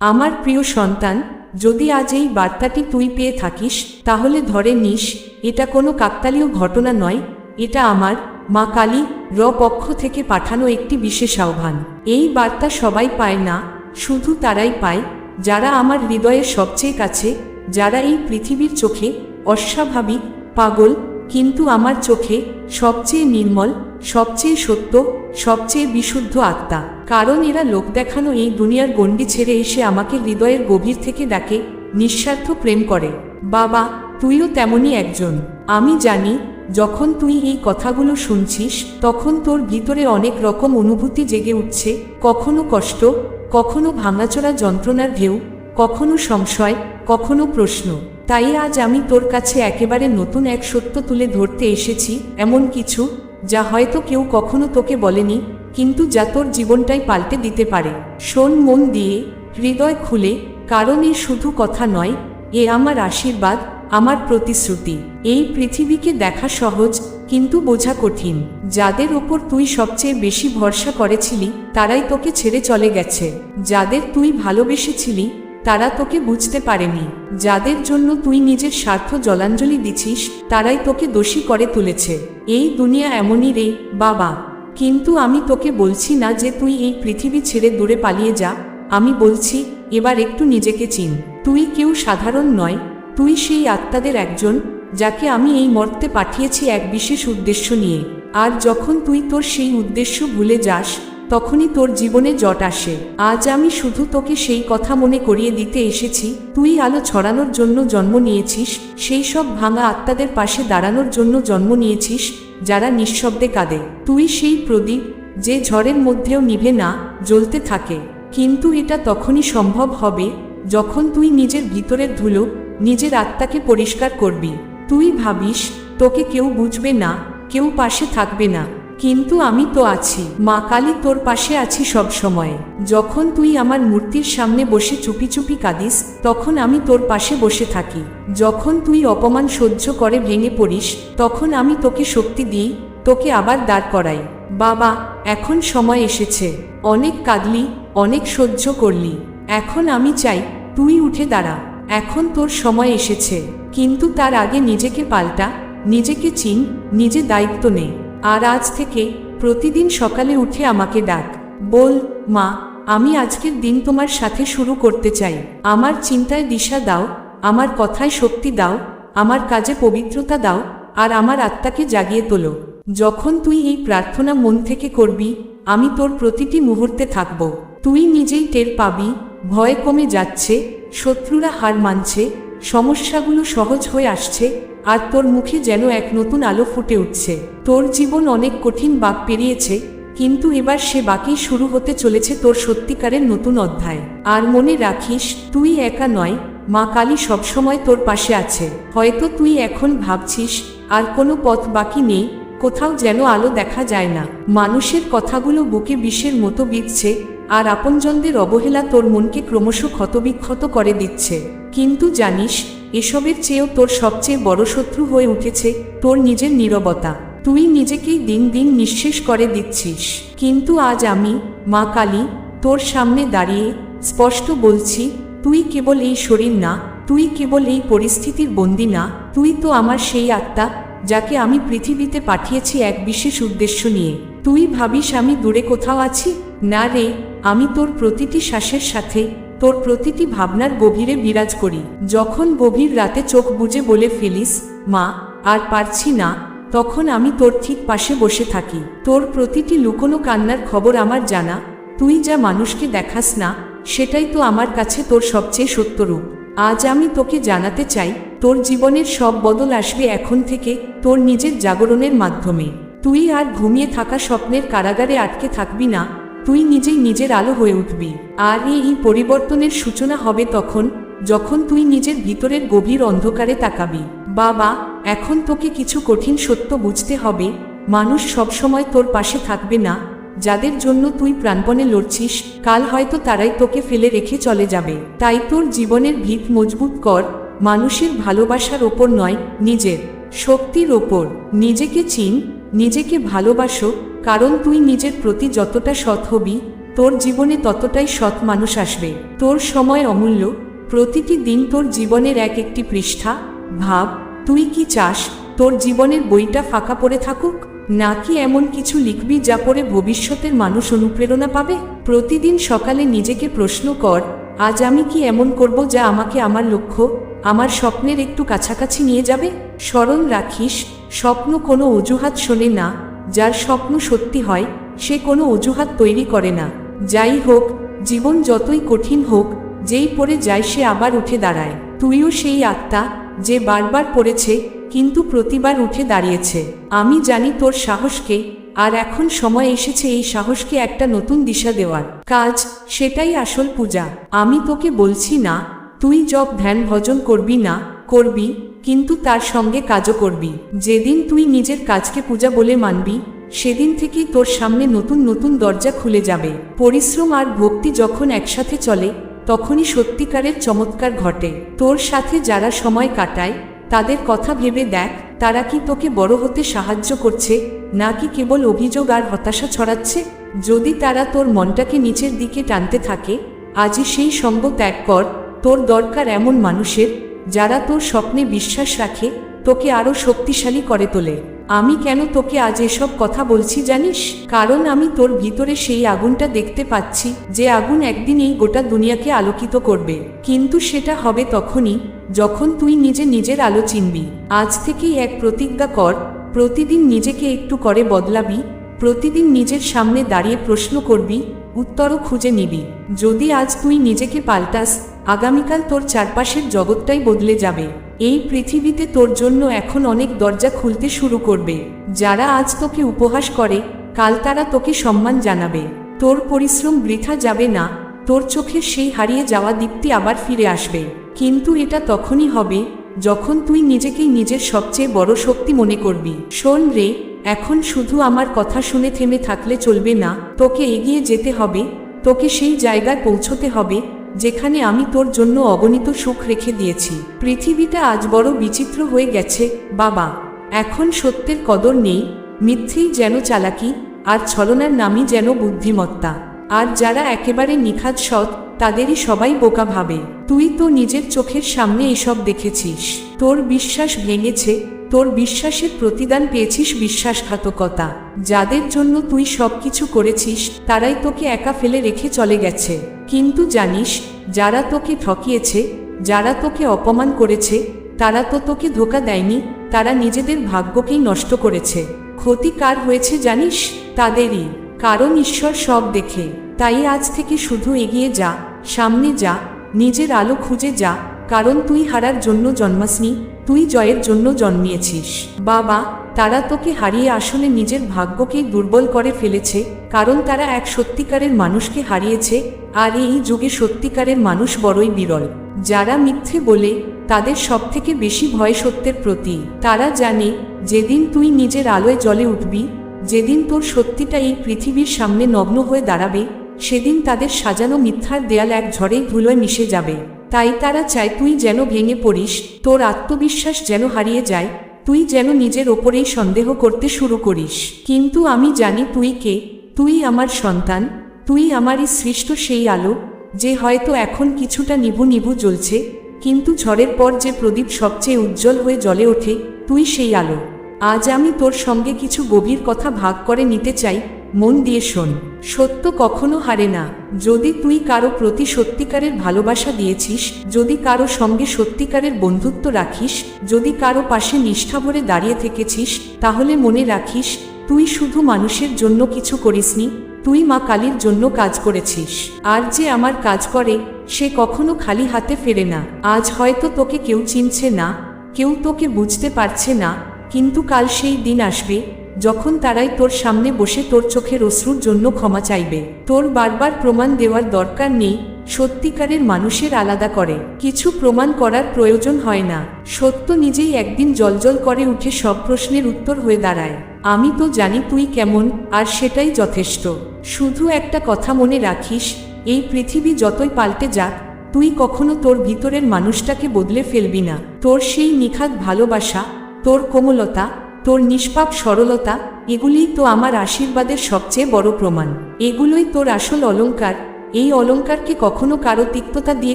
আমার প্রিয় সন্তান, যদি আজ এই বার্তাটি তুই পেয়ে থাকিস, তাহলে ধরে নিস, এটা কোনো কাকতালীয় ঘটনা নয়, এটা আমার, মা কালী, র পক্ষ থেকে পাঠানো একটি বিশেষ আহ্বান। এই বার্তা সবাই পায় না, শুধু তারাই পায়, যারা আমার হৃদয়ের সবচেয়ে কাছে, যারা এই পৃথিবীর চোখে অস্বাভাবিক, পাগল কিন্তু আমার চোখে সবচেয়ে নির্মল, সবচেয়ে সত্য, সবচেয়ে বিশুদ্ধ আত্মা। কারণ এরা লোক দেখানো এই দুনিয়ার গণ্ডি ছেড়ে এসে আমাকে হৃদয়ের গভীর থেকে ডাকে, নিঃস্বার্থ প্রেম করে। বাবা, তুইও তেমনই একজন। আমি জানি, যখন তুই এই কথাগুলো শুনছিস, তখন তোর ভিতরে অনেক রকম অনুভূতি জেগে উঠছে, কখনো কষ্ট, কখনো ভাঙাচোরা যন্ত্রণার ঢেউ কখনো সংশয়, কখনো প্রশ্ন। তাই আজ আমি তোর কাছে একেবারে নতুন এক সত্য তুলে ধরতে এসেছি, এমন কিছু, যা হয়তো কেউ কখনো তোকে বলেনি, কিন্তু যা তোর জীবনটাই পাল্টে দিতে পারে। শোন মন দিয়ে, হৃদয় খুলে, কারণ এ শুধু কথা নয়, এ আমার আশীর্বাদ, আমার প্রতিশ্রুতি। এই পৃথিবীকে দেখা সহজ, কিন্তু বোঝা কঠিন। যাদের ওপর তুই সবচেয়ে বেশি ভরসা করেছিলি, তারাই তোকে ছেড়ে চলে গেছে। যাদের তুই ভালোবেসেছিলি তারা তোকে বুঝতে পারেনি। যাদের জন্য তুই নিজের স্বার্থ জলাঞ্জলি দিছিস তারাই তোকে দোষী করে তুলেছে। এই দুনিয়া এমনই রে, বাবা। কিন্তু আমি তোকে বলছি না যে তুই এই পৃথিবী ছেড়ে দূরে পালিয়ে যা। আমি বলছি, এবার একটু নিজেকে চিন। তুই কেউ সাধারণ নয়। তুই সেই আত্মাদের একজন, যাকে আমি এই মর্তে পাঠিয়েছি এক বিশেষ উদ্দেশ্য নিয়ে। আর যখন তুই তোর সেই উদ্দেশ্য ভুলে যাস তখনই তোর জীবনে জট আসে। আজ আমি শুধু তোকে সেই কথা মনে করিয়ে দিতে এসেছি, তুই আলো ছড়ানোর জন্য জন্ম নিয়েছিস, সেই সব ভাঙা আত্মাদের পাশে দাঁড়ানোর জন্য জন্ম নিয়েছিস, যারা নিঃশব্দে কাঁদে। তুই সেই প্রদীপ, যে ঝড়ের মধ্যেও নিভে না, জ্বলতে থাকে। কিন্তু এটা তখনই সম্ভব হবে, যখন তুই নিজের ভিতরের ধুলো, নিজের আত্মাকে পরিষ্কার করবি। তুই ভাবিস, তোকে কেউ বুঝবে না, কেউ পাশে থাকবে না। কিন্তু আমি তো আছি। মা কালী তোর পাশে আছি সব সময়। যখন তুই আমার মূর্তির সামনে বসে চুপি চুপি কাঁদিস, তখন আমি তোর পাশে বসে থাকি। যখন তুই অপমান সহ্য করে ভেঙে পড়িস, তখন আমি তোকে শক্তি দিই, তোকে আবার দাঁড় করাই। বাবা, এখন সময় এসেছে। অনেক কাঁদলি, অনেক সহ্য করলি। এখন আমি চাই, তুই উঠে দাঁড়া। এখন তোর সময় এসেছে। কিন্তু তার আগে নিজেকে পাল্টা, নিজেকে চিন, নিজে দায়িত্ব নে। আর আজ থেকে প্রতিদিন সকালে উঠে আমাকে ডাক। বল, মা, আমি আজকের দিন তোমার সাথে শুরু করতে চাই। আমার চিন্তায় দিশা দাও, আমার কথায় শক্তি দাও, আমার কাজে পবিত্রতা দাও, আর আমার আত্মাকে জাগিয়ে তোলো। যখন তুই এই প্রার্থনা মন থেকে করবি, আমি তোর প্রতিটি মুহূর্তে থাকব। তুই নিজেই টের পাবি, ভয় কমে যাচ্ছে, শত্রুরা হার মানছে, সমস্যাগুলো সহজ হয়ে আসছে আর তোর মুখে যেন এক নতুন আলো ফুটে উঠছে। তোর জীবন অনেক কঠিন বাক পেরিয়েছে, কিন্তু এবার সে বাকি শুরু হতে চলেছে তোর সত্যিকারের নতুন অধ্যায়। আর মনে রাখিস, তুই একা নয়, মা কালী সবসময় তোর পাশে আছে। হয়তো তুই এখন ভাবছিস, আর কোনো পথ বাকি নেই কোথাও যেন আলো দেখা যায় না। মানুষের কথাগুলো বুকে বিষের মতো বিঁধছে, আর আপনজনদের অবহেলা তোর মনকে ক্রমশ ক্ষতবিক্ষত করে দিচ্ছে। কিন্তু জানিস, এসবের চেয়েও তোর সবচেয়ে বড় শত্রু হয়ে উঠেছে তোর নিজের নীরবতা। তুই নিজেকেই দিন দিন নিঃশেষ করে দিচ্ছিস। কিন্তু আজ আমি, মা কালী, তোর সামনে দাঁড়িয়ে স্পষ্ট বলছি, তুই কেবল এই শরীর না, তুই কেবল এই পরিস্থিতির বন্দি না, তুই তো আমার সেই আত্মা যাকে আমি পৃথিবীতে পাঠিয়েছি এক বিশেষ উদ্দেশ্য নিয়ে। তুই ভাবিস আমি দূরে কোথাও আছি? না রে, আমি তোর প্রতিটি শ্বাসের সাথে, তোর প্রতিটি ভাবনার গভীরে বিরাজ করি। যখন গভীর রাতে চোখ বুজে বলে ফেলিস, মা, আর পারছি না, তখন আমি তোর ঠিক পাশে বসে থাকি। তোর প্রতিটি লুকোনো কান্নার খবর আমার জানা। তুই যা মানুষকে দেখাস না, সেটাই তো আমার কাছে তোর সবচেয়ে সত্যরূপ। আজ আমি তোকে জানাতে চাই তোর জীবনের সব বদল আসবে এখন থেকে তোর নিজের জাগরণের মাধ্যমে। তুই আর ঘুমিয়ে থাকা স্বপ্নের কারাগারে আটকে থাকবি না, তুই নিজেই নিজের আলো হয়ে উঠবি। আর এই পরিবর্তনের সূচনা হবে তখন, যখন তুই নিজের ভিতরের গভীর অন্ধকারে তাকাবি। বাবা, এখন তোকে কিছু কঠিন সত্য বুঝতে হবে। মানুষ সবসময় তোর পাশে থাকবে না। যাদের জন্য তুই প্রাণপণে লড়ছিস, কাল হয়তো তারাই তোকে ফেলে রেখে চলে যাবে। তাই তোর জীবনের ভিত মজবুত কর মানুষের ভালোবাসার ওপর নয়, নিজের। শক্তির ওপর। নিজেকে চিন, নিজেকে ভালোবাসো, কারণ তুই নিজের প্রতি যতটা সৎ হবি, তোর জীবনে ততটাই সৎ মানুষ আসবে। তোর সময় অমূল্য। প্রতিটি দিন তোর জীবনের এক একটি পৃষ্ঠা। ভাব, তুই কি চাস? তোর জীবনের বইটা ফাঁকা পড়ে থাকুক? নাকি এমন কিছু লিখবি যা পড়ে ভবিষ্যতের মানুষ অনুপ্রেরণা পাবে? প্রতিদিন সকালে নিজেকে প্রশ্ন কর আজ আমি কি এমন করব যা আমাকে আমার লক্ষ্য, আমার স্বপ্নের একটু কাছাকাছি নিয়ে যাবে? স্মরণ রাখিস, স্বপ্ন কোনো অজুহাত শোনে না। যার স্বপ্ন সত্যি হয়, সে কোনো অজুহাত তৈরি করে না। যাই হোক, জীবন যতই কঠিন হোক, যেই পড়ে যায় সে আবার উঠে দাঁড়ায়। তুইও সেই আত্মা, যে বারবার পড়েছে, কিন্তু প্রতিবার উঠে দাঁড়িয়েছে। আমি জানি তোর সাহসকে আর এখন সময় এসেছে এই সাহসকে একটা নতুন দিশা দেওয়ার। কাজ, সেটাই আসল পূজা। আমি তোকে বলছি না, তুই জব ধ্যান ভজন করবি না, করবি, কিন্তু তার সঙ্গে কাজও করবি। যেদিন তুই নিজের কাজকে পূজা বলে মানবি, সেদিন থেকেই তোর সামনে নতুন নতুন দরজা খুলে যাবে। পরিশ্রম আর ভক্তি যখন একসাথে চলে, তখনই সত্যিকারের চমৎকার ঘটে। তোর সাথে যারা সময় কাটায় তাদের কথা ভেবে দেখ, তারা কি তোকে বড় হতে সাহায্য করছে, নাকি কেবল অভিযোগ আর হতাশা ছড়াচ্ছে? যদি তারা তোর মনটাকে নিচের দিকে টানতে থাকে, আজই সেই সঙ্গ ত্যাগ কর, তোর দরকার এমন মানুষের, যারা তোর স্বপ্নে বিশ্বাস রাখে, তোকে আরও শক্তিশালী করে তোলে। আমি কেন তোকে আজ এসব কথা বলছি জানিস? কারণ আমি তোর ভিতরে সেই আগুনটা দেখতে পাচ্ছি, যে আগুন একদিন এই গোটা দুনিয়াকে আলোকিত করবে। কিন্তু সেটা হবে তখনই, যখন তুই নিজে নিজের আলো চিনবি। আজ থেকেই এক প্রতিজ্ঞা কর, প্রতিদিন নিজেকে একটু করে বদলাবি, প্রতিদিন নিজের সামনে দাঁড়িয়ে প্রশ্ন করবি, উত্তরও খুঁজে নিবি। যদি আজ তুই নিজেকে পাল্টাস, আগামীকাল তোর চারপাশের জগৎটাই বদলে যাবে। এই পৃথিবীতে তোর জন্য এখন অনেক দরজা খুলতে শুরু করবে। যারা আজ তোকে উপহাস করে, কাল তারা তোকে সম্মান জানাবে। তোর পরিশ্রম বৃথা যাবে না, তোর চোখের সেই হারিয়ে যাওয়া দীপ্তি আবার ফিরে আসবে। কিন্তু এটা তখনই হবে, যখন তুই নিজেকেই নিজের সবচেয়ে বড় শক্তি মনে করবি। শোন রে, এখন শুধু আমার কথা শুনে থেমে থাকলে চলবে না, তোকে এগিয়ে যেতে হবে, তোকে সেই জায়গায় পৌঁছতে হবে যেখানে আমি তোর জন্য অগণিত সুখ রেখে দিয়েছি। পৃথিবীটা আজ বড় বিচিত্র হয়ে গেছে, বাবা। এখন সত্যের কদর নেই, মিথ্যেই যেন চালাকি, আর ছলনার নামই যেন বুদ্ধিমত্তা। আর যারা একেবারে নিখাত সৎ, তাদেরই সবাই বোকা ভাবে। তুই তো নিজের চোখের সামনে এসব দেখেছিস। তোর বিশ্বাস ভেঙেছে, তোর বিশ্বাসের প্রতিদান পেয়েছিস বিশ্বাসঘাতকতা। যাদের জন্য তুই সব কিছু করেছিস, তারাই তোকে একা ফেলে রেখে চলে গেছে। কিন্তু জানিস, যারা তোকে ঠকিয়েছে, যারা তোকে অপমান করেছে, তারা তো তোকে ধোকা দেয়নি, তারা নিজেদের ভাগ্যকেই নষ্ট করেছে। ক্ষতি কার হয়েছে জানিস? তাদেরই। কারণ ঈশ্বর সব দেখে। তাই আজ থেকে শুধু এগিয়ে যা, সামনে যা, নিজের আলো খুঁজে যা, কারণ তুই হারার জন্য জন্মাসনি, তুই জয়ের জন্য জন্মিয়েছিস। বাবা, তারা তোকে হারিয়ে আসলে নিজের ভাগ্যকেই দুর্বল করে ফেলেছে, কারণ তারা এক সত্যিকারের মানুষকে হারিয়েছে, আর এই যুগে সত্যিকারের মানুষ বড়ই বিরল। যারা মিথ্যে বলে, তাদের সব থেকে বেশি ভয় সত্যের প্রতি। তারা জানে, যেদিন তুই নিজের আলোয় জলে উঠবি যেদিন তোর সত্যিটা এই পৃথিবীর সামনে নগ্ন হয়ে দাঁড়াবে, সেদিন তাদের সাজানো মিথ্যার দেয়াল এক ঝড়েই ধুলোয় মিশে যাবে। তাই তারা চায় তুই যেন ভেঙে পড়িস, তোর আত্মবিশ্বাস যেন হারিয়ে যায়, তুই যেন নিজের ওপরেই সন্দেহ করতে শুরু করিস। কিন্তু আমি জানি তুই কে, তুই আমার সন্তান, তুই আমারই সৃষ্ট সেই আলো, যে হয়তো এখন কিছুটা নিভু নিভু জ্বলছে, কিন্তু ঝড়ের পর যে প্রদীপ সবচেয়ে উজ্জ্বল হয়ে জ্বলে ওঠে, তুই সেই আলো। আজ আমি তোর সঙ্গে কিছু গভীর কথা ভাগ করে নিতে চাই। মন দিয়ে শোন, সত্য কখনো হারে না। যদি তুই কারও প্রতি সত্যিকারের ভালোবাসা দিয়েছিস, যদি কারও সঙ্গে সত্যিকারের বন্ধুত্ব রাখিস, যদি কারও পাশে নিষ্ঠা ভরে দাঁড়িয়ে থেকেছিস, তাহলে মনে রাখিস, তুই শুধু মানুষের জন্য কিছু করিসনি, তুই মা কালীর জন্য কাজ করেছিস। আর যে আমার কাজ করে, সে কখনো খালি হাতে ফেরে না। আজ হয়তো তোকে কেউ চিনছে না, কেউ তোকে বুঝতে পারছে না কিন্তু কাল সেই দিন আসবে, যখন তারাই তোর সামনে বসে তোর চোখের অশ্রুর জন্য ক্ষমা চাইবে। তোর বারবার প্রমাণ দেওয়ার দরকার নেই, সত্যিকারের মানুষের আলাদা করে। কিছু প্রমাণ করার প্রয়োজন হয় না। সত্য নিজেই একদিন জলজল করে উঠে সব প্রশ্নের উত্তর হয়ে দাঁড়ায়। আমি তো জানি তুই কেমন, আর সেটাই যথেষ্ট। শুধু একটা কথা মনে রাখিস, এই পৃথিবী যতই পাল্টে যাক, তুই কখনো তোর ভিতরের মানুষটাকে বদলে ফেলবি না। তোর সেই নিখাত ভালোবাসা তোর কোমলতা, তোর নিষ্পাপ সরলতা এগুলিই তো আমার আশীর্বাদের সবচেয়ে বড় প্রমাণ। এগুলোই তোর আসল অলংকার। এই অলংকারকে কখনো কারও তিক্ততা দিয়ে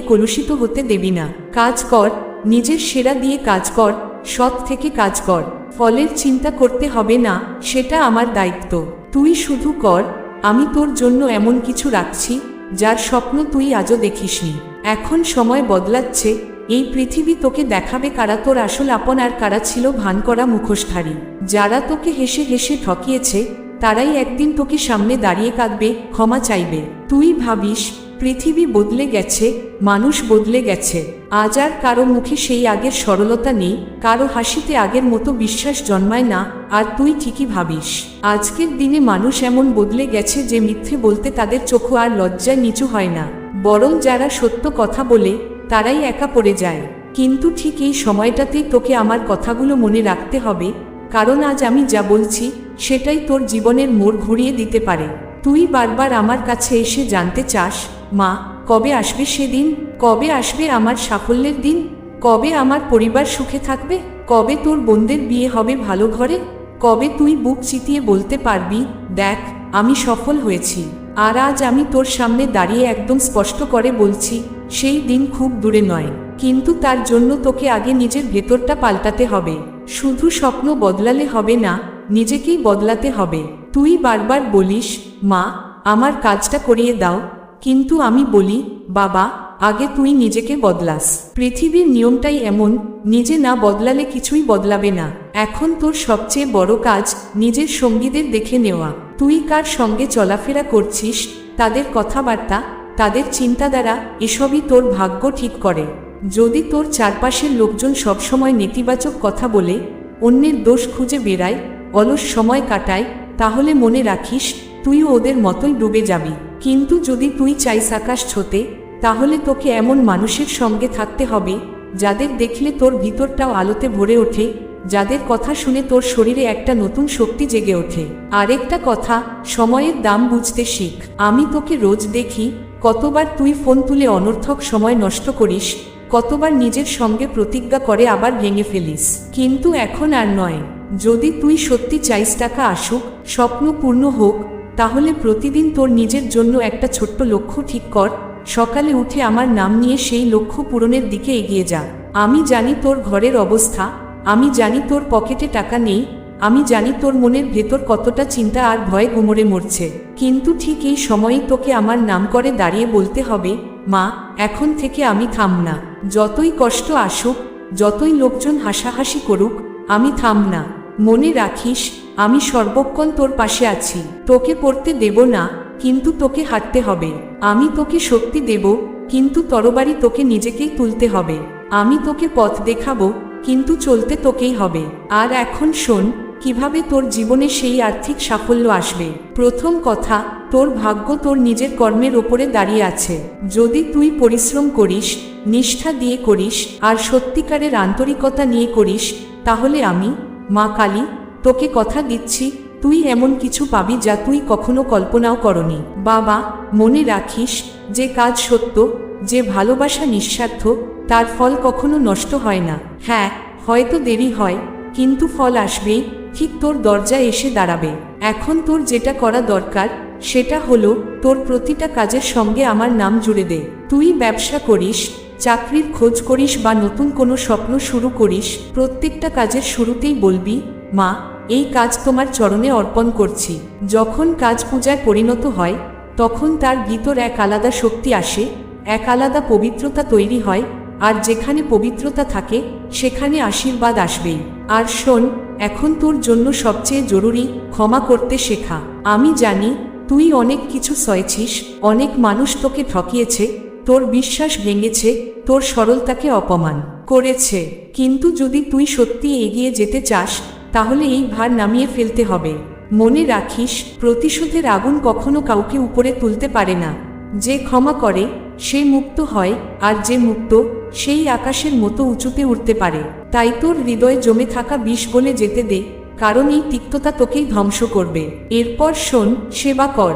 কলুষিত হতে দেবি না। কাজ কর, নিজের সেরা দিয়ে কাজ কর, সৎ থেকে কাজ কর। ফলের চিন্তা করতে হবে না, সেটা আমার দায়িত্ব। তুই শুধু কর, আমি তোর জন্য এমন কিছু রাখছি, যার স্বপ্ন তুই আজও দেখিসনি। এখন সময় বদলাচ্ছে এই পৃথিবী তোকে দেখাবে কারা তোর আসল আপন আর কারা ছিল ভান করা মুখোশধারী। যারা তোকে হেসে হেসে ঠকিয়েছে, তারাই একদিন তোকে সামনে দাঁড়িয়ে কাঁদবে, ক্ষমা চাইবে। তুই ভাবিস, পৃথিবী বদলে গেছে, মানুষ বদলে গেছে। আজ আর কারও মুখে সেই আগের সরলতা নেই, কারও হাসিতে আগের মতো বিশ্বাস জন্মায় না, আর তুই ঠিকই ভাবিস। আজকের দিনে মানুষ এমন বদলে গেছে যে মিথ্যে বলতে তাদের চোখ আর লজ্জায় নিচু হয় না। বরং যারা সত্য কথা বলে তারাই একা পড়ে যায়। কিন্তু ঠিক এই সময়টাতেই তোকে আমার কথাগুলো মনে রাখতে হবে, কারণ আজ আমি যা বলছি, সেটাই তোর জীবনের মোড় ঘুরিয়ে দিতে পারে। তুই বারবার আমার কাছে এসে জানতে চাস, মা, কবে আসবে সেদিন? কবে আসবে আমার সাফল্যের দিন? কবে আমার পরিবার সুখে থাকবে? কবে তোর বোনদের বিয়ে হবে ভালো ঘরে? কবে তুই বুক চিতিয়ে বলতে পারবি, দেখ, আমি সফল হয়েছি। আর আজ আমি তোর সামনে দাঁড়িয়ে একদম স্পষ্ট করে বলছি সেই দিন খুব দূরে নয়, কিন্তু তার জন্য তোকে আগে নিজের ভেতরটা পাল্টাতে হবে। শুধু স্বপ্ন বদলালে হবে না, নিজেকেই বদলাতে হবে। তুই বারবার বলিস, মা, আমার কাজটা করিয়ে দাও। কিন্তু আমি বলি, বাবা, আগে তুই নিজেকে বদলাস। পৃথিবীর নিয়মটাই এমন, নিজে না বদলালে কিছুই বদলাবে না। এখন তোর সবচেয়ে বড় কাজ নিজের সঙ্গীদের দেখে নেওয়া। তুই কার সঙ্গে চলাফেরা করছিস, তাদের কথাবার্তা তাদের চিন্তাধারা এসবই তোর ভাগ্য ঠিক করে। যদি তোর চারপাশের লোকজন সবসময় নেতিবাচক কথা বলে, অন্যের দোষ খুঁজে বেড়ায়, অলস সময় কাটায়, তাহলে মনে রাখিস তুইও ওদের মতোই ডুবে যাবি। কিন্তু যদি তুই চাইস আকাশ ছোতে, তাহলে তোকে এমন মানুষের সঙ্গে থাকতে হবে, যাদের দেখলে তোর ভিতরটাও আলোতে ভরে ওঠে, যাদের কথা শুনে তোর শরীরে একটা নতুন শক্তি জেগে ওঠে। আরেকটা কথা, সময়ের দাম বুঝতে শিখ। আমি তোকে রোজ দেখি কতবার তুই ফোন তুলে অনর্থক সময় নষ্ট করিস, কতবার নিজের সঙ্গে প্রতিজ্ঞা করে আবার ভেঙে ফেলিস। কিন্তু এখন আর নয়। যদি তুই সত্যি চাইস টাকা আসুক, স্বপ্ন পূর্ণ হোক, তাহলে প্রতিদিন তোর নিজের জন্য একটা ছোট্ট লক্ষ্য ঠিক কর। সকালে উঠে আমার নাম নিয়ে সেই লক্ষ্য পূরণের দিকে এগিয়ে যা। আমি জানি তোর ঘরের অবস্থা, আমি জানি তোর পকেটে টাকা নেই আমি জানি তোর মনের ভেতর কতটা চিন্তা আর ভয়ে গুমরে মরছে। কিন্তু ঠিক এই সময়েই তোকে আমার নাম করে দাঁড়িয়ে বলতে হবে, মা, এখন থেকে আমি থাম না। যতই কষ্ট আসুক, যতই লোকজন হাসাহাসি করুক, আমি থাম না। মনে রাখিস, আমি সর্বক্ষণ তোর পাশে আছি। তোকে পড়তে দেব না, কিন্তু তোকে হাঁটতে হবে। আমি তোকে শক্তি দেব, কিন্তু তরবারি তোকে নিজেকেই তুলতে হবে। আমি তোকে পথ দেখাবো, কিন্তু চলতে তোকেই হবে। আর এখন শোন কীভাবে তোর জীবনে সেই আর্থিক সাফল্য আসবে? প্রথম কথা, তোর ভাগ্য তোর নিজের কর্মের ওপরে দাঁড়িয়ে আছে। যদি তুই পরিশ্রম করিস, নিষ্ঠা দিয়ে করিস, আর সত্যিকারের আন্তরিকতা নিয়ে করিস, তাহলে আমি, মা কালী, তোকে কথা দিচ্ছি, তুই এমন কিছু পাবি যা তুই কখনো কল্পনাও করনি। বাবা, মনে রাখিস, যে কাজ সত্য, যে ভালোবাসা নিঃস্বার্থ, তার ফল কখনো নষ্ট হয় না। হ্যাঁ হয়তো দেরি হয়, কিন্তু ফল আসবেই ঠিক তোর দরজায় এসে দাঁড়াবে। এখন তোর যেটা করা দরকার, সেটা হলো তোর প্রতিটা কাজের সঙ্গে আমার নাম জুড়ে দে। তুই ব্যবসা করিস, চাকরির খোঁজ করিস বা নতুন কোনো স্বপ্ন শুরু করিস, প্রত্যেকটা কাজের শুরুতেই বলবি, মা, এই কাজ তোমার চরণে অর্পণ করছি। যখন কাজ পূজায় পরিণত হয়, তখন তার ভিতর এক আলাদা শক্তি আসে, এক আলাদা পবিত্রতা তৈরি হয়, আর যেখানে পবিত্রতা থাকে, সেখানে আশীর্বাদ আসবেই। আর শোন এখন তোর জন্য সবচেয়ে জরুরি ক্ষমা করতে শেখা। আমি জানি তুই অনেক কিছু সয়েছিস, অনেক মানুষ তোকে ঠকিয়েছে, তোর বিশ্বাস ভেঙেছে, তোর সরলতাকে অপমান করেছে। কিন্তু যদি তুই সত্যি এগিয়ে যেতে চাস, তাহলে এই ভার নামিয়ে ফেলতে হবে। মনে রাখিস, প্রতিশোধের আগুন কখনো কাউকে উপরে তুলতে পারে না। যে ক্ষমা করে, সে মুক্ত হয়, আর যে মুক্ত, সেই আকাশের মতো উঁচুতে উঠতে পারে। তাই তোর হৃদয়ে জমে থাকা বিষ গলে যেতে দে, কারণ এই তিক্ততা তোকেই ধ্বংস করবে। এরপর শোন, সেবা কর।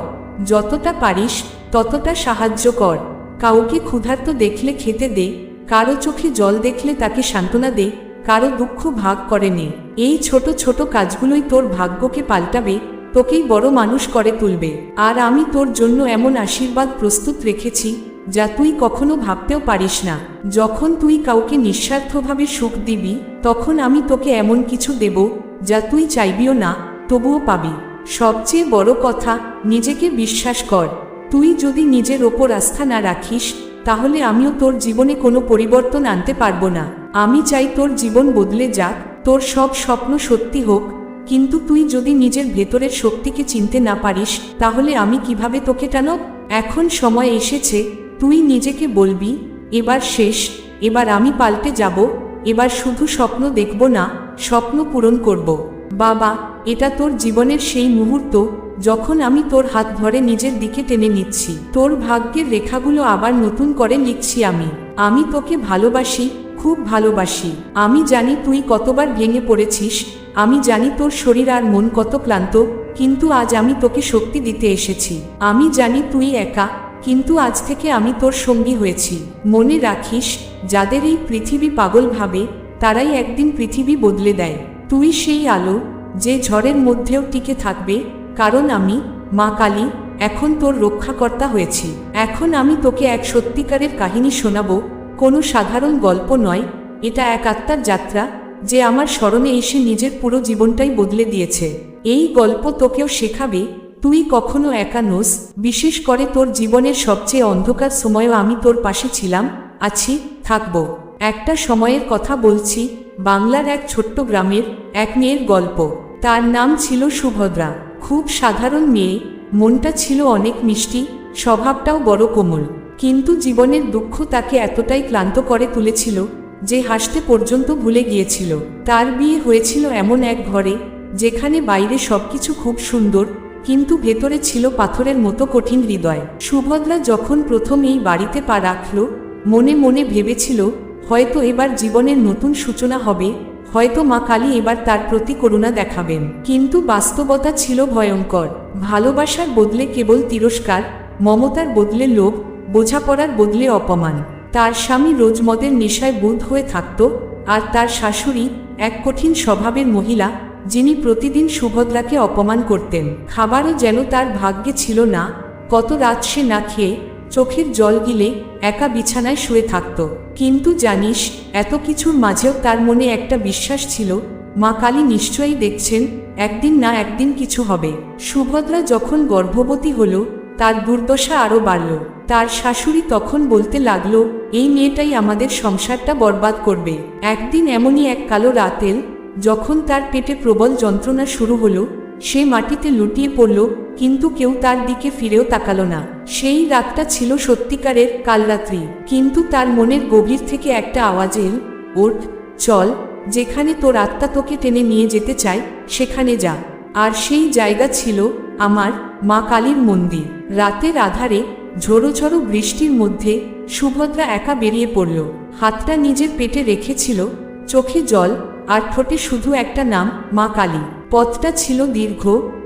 যতটা পারিস, ততটা সাহায্য কর। কাউকে ক্ষুধার্ত দেখলে খেতে দে, কারও চোখে জল দেখলে তাকে সান্ত্বনা দে, কারও দুঃখ ভাগ করে নে। এই ছোট ছোট কাজগুলোই তোর ভাগ্যকে পাল্টাবে, তোকেই বড় মানুষ করে তুলবে। আর আমি তোর জন্য এমন আশীর্বাদ প্রস্তুত রেখেছি যা তুই কখনো ভাবতেও পারিস না। যখন তুই কাউকে নিঃস্বার্থভাবে সুখ দিবি, তখন আমি তোকে এমন কিছু দেব যা তুই চাইবিও না, তবুও পাবি। সবচেয়ে বড় কথা, নিজেকে বিশ্বাস কর। তুই যদি নিজের ওপর আস্থা না রাখিস, তাহলে আমিও তোর জীবনে কোনো পরিবর্তন আনতে পারব না। আমি চাই তোর জীবন বদলে যাক, তোর সব স্বপ্ন সত্যি হোক। কিন্তু তুই যদি নিজের ভেতরের শক্তিকে চিনতে না পারিস, তাহলে আমি কীভাবে তোকে টানো এখন সময় এসেছে তুই নিজেকে বলবি, এবার শেষ, এবার আমি পাল্টে যাব, এবার শুধু স্বপ্ন দেখব না, স্বপ্ন পূরণ করব। বাবা, এটা তোর জীবনের সেই মুহূর্ত যখন আমি তোর হাত ধরে নিজের দিকে টেনে নিচ্ছি। তোর ভাগ্যের রেখাগুলো আবার নতুন করে লিখছি আমি। আমি তোকে ভালোবাসি, খুব ভালোবাসি। আমি জানি তুই কতবার ভেঙে পড়েছিস, আমি জানি তোর শরীর আর মন কত ক্লান্ত, কিন্তু আজ আমি তোকে শক্তি দিতে এসেছি। আমি জানি তুই একা কিন্তু আজ থেকে আমি তোর সঙ্গী হয়েছি। মনে রাখিস, যাদের এই পৃথিবী পাগল ভাবে, তারাই একদিন পৃথিবী বদলে দেয়। তুই সেই আলো, যে ঝড়ের মধ্যেও টিকে থাকবে, কারণ আমি, মা কালী, এখন তোর রক্ষাকর্তা হয়েছি। এখন আমি তোকে এক সত্যিকারের কাহিনী শোনাবো, কোনো সাধারণ গল্প নয়, এটা এক আত্মার যাত্রা, যে আমার স্মরণে এসে নিজের পুরো জীবনটাই বদলে দিয়েছে। এই গল্প তোকেও শেখাবে তুই কখনো একা নোস, বিশেষ করে তোর জীবনের সবচেয়ে অন্ধকার সময়ও আমি তোর পাশে ছিলাম, আছি, থাকব। একটা সময়ের কথা বলছি, বাংলার এক ছোট্ট গ্রামের এক মেয়ের গল্প। তার নাম ছিল সুভদ্রা। খুব সাধারণ মেয়ে, মনটা ছিল অনেক মিষ্টি, স্বভাবটাও বড় কোমল। কিন্তু জীবনের দুঃখ তাকে এতটাই ক্লান্ত করে তুলেছিল, যে হাসতে পর্যন্ত ভুলে গিয়েছিল। তার বিয়ে হয়েছিল এমন এক ঘরে, যেখানে বাইরে সবকিছু খুব সুন্দর কিন্তু ভেতরে ছিল পাথরের মতো কঠিন হৃদয়। সুভদ্রা যখন প্রথম এই বাড়িতে পা রাখল, মনে মনে ভেবেছিল, হয়তো এবার জীবনের নতুন সূচনা হবে, হয়তো মা কালী এবার তার প্রতি করুণা দেখাবেন। কিন্তু বাস্তবতা ছিল ভয়ঙ্কর। ভালোবাসার বদলে কেবল তিরস্কার, মমতার বদলে লোভ, বোঝাপড়ার বদলে অপমান। তার স্বামী রোজ মদের নেশায় বুধ হয়ে থাকত, আর তার শাশুড়ি এক কঠিন স্বভাবের মহিলা যিনি প্রতিদিন সুভদ্রাকে অপমান করতেন। খাবারও যেন তার ভাগ্যে ছিল না, কত রাত সে না খেয়ে চোখের জল গিলে একা বিছানায় শুয়ে থাকত। কিন্তু জানিস, এত কিছুর মাঝেও তার মনে একটা বিশ্বাস ছিল, মা কালী নিশ্চয়ই দেখছেন, একদিন না একদিন কিছু হবে। সুভদ্রা যখন গর্ভবতী হল, তার দুর্দশা আরও বাড়ল। তার শাশুড়ি তখন বলতে লাগল, এই মেয়েটাই আমাদের সংসারটা বরবাদ করবে। একদিন এমনই এক কালো রাতেল যখন তার পেটে প্রবল যন্ত্রণা শুরু হলো, সে মাটিতে লুটিয়ে পড়ল, কিন্তু কেউ তার দিকে ফিরেও তাকালো না। সেই রাতটা ছিল সত্যিকারের কালরাত্রি, কিন্তু তার মনের গভীর থেকে একটা আওয়াজ এল, ওঠ, চল, যেখানে তোর আত্মা তোকে টেনে নিয়ে যেতে চায়, সেখানে যা। আর সেই জায়গা ছিল আমার মা কালীর মন্দির। রাতের আধারে ঝোড়ো ঝোড়ো বৃষ্টির মধ্যে সুভদ্রা একা বেরিয়ে পড়ল। হাতটা নিজের পেটে রেখেছিল, চোখে জল আর ঠোঁটে শুধু একটা নাম, মা কালী। পথটা ছিল দীর্ঘ,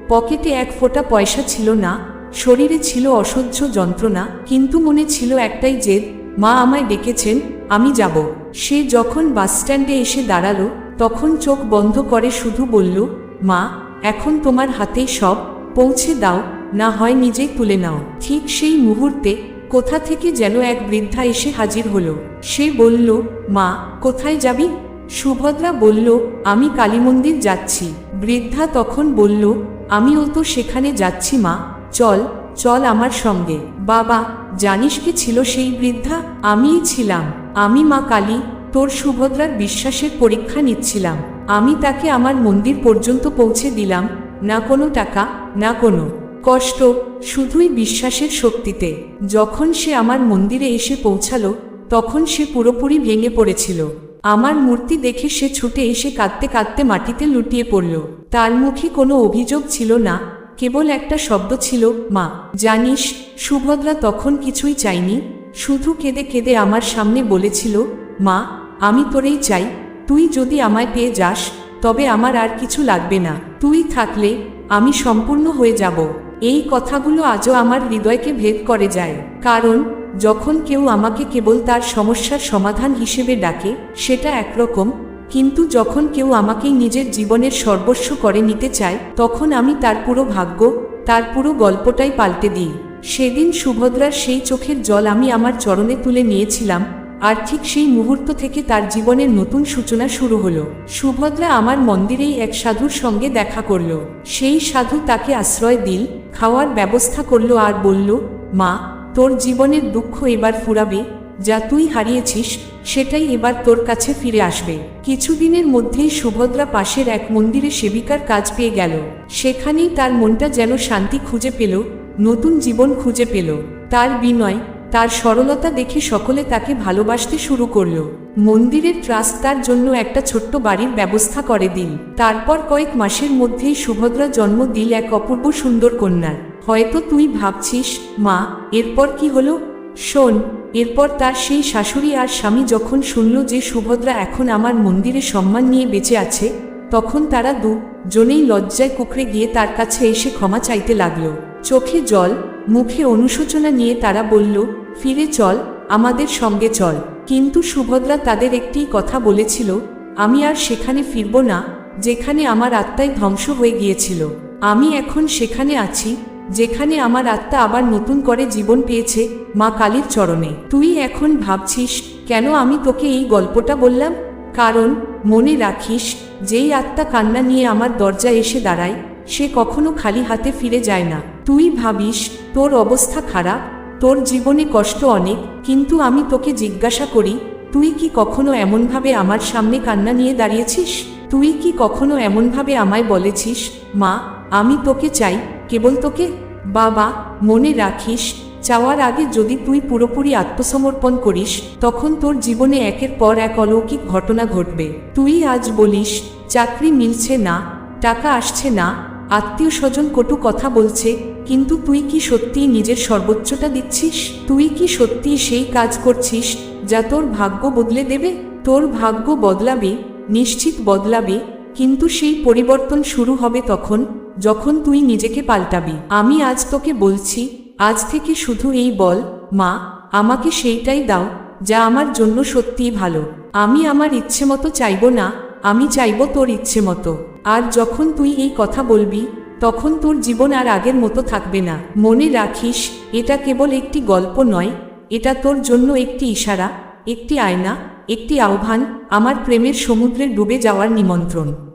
পকেটে এক ফোঁটা পয়সা ছিল না, শরীরে ছিল অসহ্য যন্ত্রণা, কিন্তু মনে ছিল একটাই জেদ, মা আমায় ডেকেছেন, আমি যাব। সে যখন বাসস্ট্যান্ডে এসে দাঁড়াল, তখন চোখ বন্ধ করে শুধু বলল, মা, এখন তোমার হাতেই সব, পৌঁছে দাও, না হয় নিজেই তুলে নাও। ঠিক সেই মুহূর্তে, কোথা থেকে যেন এক বৃদ্ধা এসে হাজির হলো। সে বলল, মা, কোথায় যাবি? সুভদ্রা বলল, আমি কালী মন্দির যাচ্ছি। বৃদ্ধা তখন বলল, আমিও তো সেখানে যাচ্ছি, মা। চল চল আমার সঙ্গে। বাবা, জানিস কি ছিল সেই বৃদ্ধা? আমিই ছিলাম। আমি, মা কালী, তোর সুভদ্রার বিশ্বাসের পরীক্ষা নিচ্ছিলাম। আমি তাকে আমার মন্দির পর্যন্ত পৌঁছে দিলাম। না কোনো টাকা, না কোনো কষ্ট, শুধুই বিশ্বাসের শক্তিতে। যখন সে আমার মন্দিরে এসে পৌঁছালো, তখন সে পুরোপুরি ভেঙে পড়েছিল। আমার মূর্তি দেখে সে ছুটে এসে কাঁদতে কাঁদতে মাটিতে লুটিয়ে পড়ল। তার মুখে কোনো অভিযোগ ছিল না, কেবল একটা শব্দ ছিল, মা, জানিস, সুভদ্রা তখন কিছুই চাইনি, শুধু কেঁদে কেঁদে আমার সামনে বলেছিল, মা, আমি তোরেই চাই, তুই যদি আমায় পেয়ে যাস, তবে আমার আর কিছু লাগবে না, তুই থাকলে আমি সম্পূর্ণ হয়ে যাব। এই কথাগুলো আজও আমার হৃদয়কে ভেদ করে যায়, কারণ যখন কেউ আমাকে কেবল তার সমস্যার সমাধান হিসেবে ডাকে, সেটা একরকম, কিন্তু যখন কেউ আমাকেই নিজের জীবনের সর্বস্ব করে নিতে চায়, তখন আমি তার পুরো ভাগ্য, তার পুরো গল্পটাই পাল্টে দিই। সেদিন সুভদ্রার সেই চোখের জল আমি আমার চরণে তুলে নিয়েছিলাম, আর ঠিক সেই মুহূর্ত থেকে তার জীবনের নতুন সূচনা শুরু হলো। সুভদ্রা আমার মন্দিরেই এক সাধুর সঙ্গে দেখা করল। সেই সাধু তাকে আশ্রয় দিল, খাওয়ার ব্যবস্থা করল আর বলল, মা তোর জীবনের দুঃখ এবার ফুরাবে, যা তুই হারিয়েছিস, সেটাই এবার তোর কাছে ফিরে আসবে। কিছুদিনের মধ্যেই সুভদ্রা পাশের এক মন্দিরে সেবিকার কাজ পেয়ে গেল। সেখানেই তার মনটা যেন শান্তি খুঁজে পেল, নতুন জীবন খুঁজে পেল। তার বিনয়, তার সরলতা দেখে সকলে তাকে ভালোবাসতে শুরু করল। মন্দিরের ট্রাস্ট তার জন্য একটা ছোট্ট বাড়ির ব্যবস্থা করে দিল। তারপর কয়েক মাসের মধ্যেই সুভদ্রা জন্ম দিল এক অপূর্ব সুন্দর কন্যার। হয়তো তুই ভাবছিস, মা, এরপর কি হলো? শোন, এরপর তার সেই শাশুড়ি আর স্বামী যখন শুনল যে সুভদ্রা এখন আমার মন্দিরে সম্মান নিয়ে বেঁচে আছে, তখন তারা দু জনেই লজ্জায় কুকড়ে গিয়ে তার কাছে এসে ক্ষমা চাইতে লাগল। চোখে জল, মুখে অনুশোচনা নিয়ে তারা বলল, ফিরে চল, আমাদের সঙ্গে চল। কিন্তু সুভদ্রা তাদের একটি কথা বলেছিল, আমি আর সেখানে ফিরব না, যেখানে আমার আত্মায় ধ্বংস হয়ে গিয়েছিল। আমি এখন সেখানে আছি যেখানে আমার আত্মা আবার নতুন করে জীবন পেয়েছে, মা কালীর চরণে। তুই এখন ভাবছিস, কেন আমি তোকে এই গল্পটা বললাম? কারণ, মনে রাখিস, যেই আত্মা কান্না নিয়ে আমার দরজায় এসে দাঁড়ায়, সে কখনো খালি হাতে ফিরে যায় না। তুই ভাবিস, তোর অবস্থা খারাপ, তোর জীবনে কষ্ট অনেক, কিন্তু আমি তোকে জিজ্ঞাসা করি, তুই কি কখনো এমনভাবে আমার সামনে কান্না নিয়ে দাঁড়িয়েছিস? তুই কি কখনো এমনভাবে আমায় বলেছিস, মা, আমি তোকে চাই কেবল তোকে? বাবা, মনে রাখিস, চাওয়ার আগে যদি তুই পুরোপুরি আত্মসমর্পণ করিস, তখন তোর জীবনে একের পর এক অলৌকিক ঘটনা ঘটবে। তুই আজ বলিস, চাকরি মিলছে না, টাকা আসছে না, আত্মীয় স্বজন কটু কথা বলছে, কিন্তু তুই কি সত্যিই নিজের সর্বোচ্চটা দিচ্ছিস? তুই কি সত্যিই সেই কাজ করছিস, যা তোর ভাগ্য বদলে দেবে? তোর ভাগ্য বদলাবে, নিশ্চিত বদলাবে, কিন্তু সেই পরিবর্তন শুরু হবে তখন যখন তুই নিজেকে পাল্টাবি, আমি আজ তোকে বলছি, আজ থেকে শুধু এই বল, মা, আমাকে সেইটাই দাও, যা আমার জন্য সত্যিই ভালো। আমি আমার ইচ্ছে মতো চাইব না, আমি চাইব তোর ইচ্ছে মতো আর যখন তুই এই কথা বলবি, তখন তোর জীবন আর আগের মতো থাকবে না। মনে রাখিস, এটা কেবল একটি গল্প নয়, এটা তোর জন্য একটি ইশারা, একটি আয়না, একটি আহ্বান, আমার প্রেমের সমুদ্রে ডুবে যাওয়ার নিমন্ত্রণ।